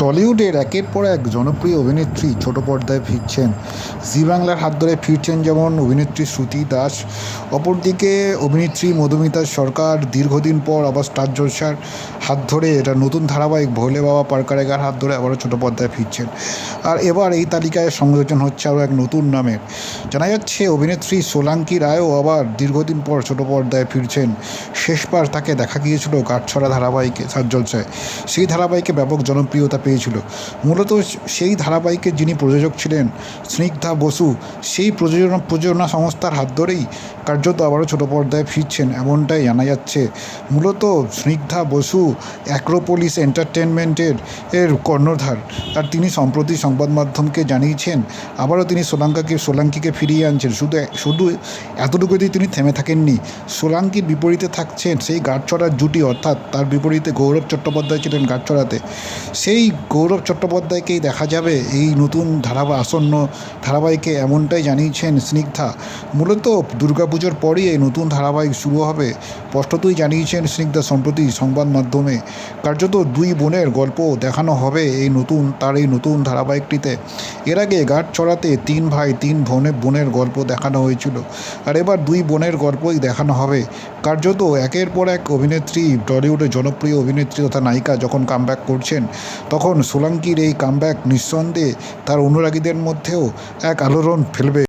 টলিউডের একের পর এক জনপ্রিয় অভিনেত্রী ছোট পর্দায় ফিরছেন। জি বাংলার হাত ধরে ফিরছেন যেমন অভিনেত্রী শ্রুতি দাস, অপরদিকে অভিনেত্রী মধুমিতা সরকার, দীর্ঘদিন পর আবার স্টার জলসার হাত ধরে এটা নতুন ধারাবাহিক ভোলে বাবা পারকারেগার হাত ধরে আবারও ছোট পর্দায় ফিরছেন। আর এবার এই তালিকায় সংযোজন হচ্ছে আরও এক নতুন নামের। জানা যাচ্ছে অভিনেত্রী সোলাঙ্কি রায়ও আবার দীর্ঘদিন পর ছোট পর্দায় ফিরছেন। শেষবার তাকে দেখা গিয়েছিল গাঁটছড়া ধারাবাহিকে সাত জলসায়। সেই ধারাবাহিকে ব্যাপক জনপ্রিয়তা পেয়েছিল। মূলত সেই ধারাবাহিকের যিনি প্রযোজক ছিলেন স্নিগ্ধা বসু, সেই প্রযোজনা প্রযোজনা সংস্থার হাত ধরেই কার্যত আবারও ছোটো পর্দায় ফিরছেন এমনটাই জানা যাচ্ছে। মূলত স্নিগ্ধা বসু অ্যাক্রোপলিস এন্টারটেনমেন্টের এর কর্ণধার। আর তিনি সম্প্রতি সংবাদ মাধ্যমকে জানিয়েছেন, আবারও তিনি সোলাঙ্কাকে সোলাঙ্কিকে ফিরিয়ে আনছেন। শুধু শুধু এতটুকুতেই তিনি থেমে থাকেননি। সোলাঙ্কির বিপরীতে থাকছেন সেই গাঁটছড়ার জুটি, অর্থাৎ তার বিপরীতে গৌরব চট্টোপাধ্যায় ছিলেন গাঁটছড়াতে। সেই গৌরব চট্টোপাধ্যায়কেই দেখা যাবে। এই নতুন ধারাবাহিক আসন্ন ধারাবাহিকে এমনটাই জানিয়েছেন স্নিগ্ধা। মূলত দুর্গাপুজোর পরই এই নতুন ধারাবাহিক শুরু হবে। স্পষ্টতই জানিয়েছেন স্নিগ্ধা সম্প্রতি সংবাদ মাধ্যমে। কার্যত দুই বোনের গল্প দেখানো হবে এই নতুন, তার এই নতুন ধারাবাহিকটিতে। এর আগে গাঁট চড়াতে তিন ভাই, তিন বোনের বোনের গল্প দেখানো হয়েছিল। আর এবার দুই বোনের গল্পই দেখানো হবে। কার্যত একের পর এক অভিনেত্রী টলিউডের জনপ্রিয় অভিনেত্রী তথা নায়িকা যখন কামব্যাক করছেন তখন সোলাঙ্কির এই কামব্যাক নিঃসন্দেহে তার অনুরাগীদের মধ্যেও এক আলোড়ন ফেলবে।